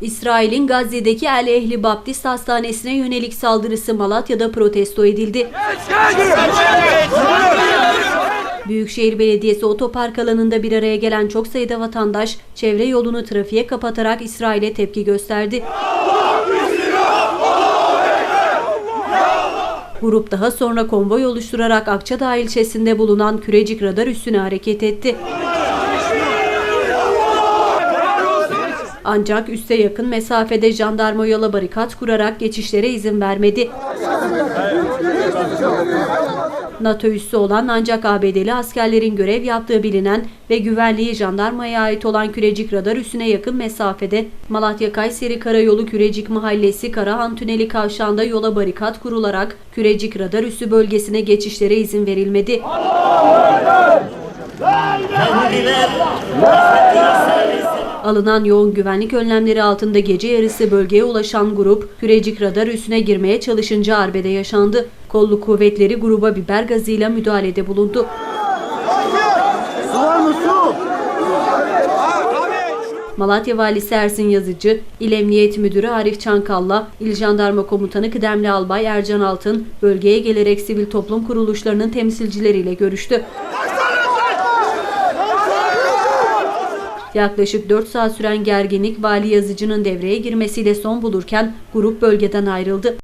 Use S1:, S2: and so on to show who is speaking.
S1: İsrail'in Gazze'deki El Ehli Baptist Hastanesi'ne yönelik saldırısı Malatya'da protesto edildi. Büyükşehir Belediyesi otopark alanında bir araya gelen çok sayıda vatandaş çevre yolunu trafiğe kapatarak İsrail'e tepki gösterdi. Grup daha sonra konvoy oluşturarak Akçadağ ilçesinde bulunan Kürecik radar üssüne hareket etti. Ancak üste yakın mesafede jandarma yola barikat kurarak geçişlere izin vermedi. NATO üssü olan ancak ABD'li askerlerin görev yaptığı bilinen ve güvenliği jandarmaya ait olan Kürecik radar üssüne yakın mesafede Malatya-Kayseri Karayolu Kürecik Mahallesi Karahan Tüneli kavşağında yola barikat kurularak Kürecik radar üssü bölgesine geçişlere izin verilmedi. Alınan yoğun güvenlik önlemleri altında gece yarısı bölgeye ulaşan grup Kürecik radar üssüne girmeye çalışınca arbede yaşandı. Kolluk kuvvetleri gruba biber gazıyla müdahalede bulundu.
S2: Su var mı su?
S1: Malatya Valisi Ersin Yazıcı, İl Emniyet Müdürü Arif Çankalla, İl Jandarma Komutanı Kıdemli Albay Ercan Altın, bölgeye gelerek sivil toplum kuruluşlarının temsilcileriyle görüştü. Yaklaşık 4 saat süren gerginlik Vali Yazıcı'nın devreye girmesiyle son bulurken grup bölgeden ayrıldı.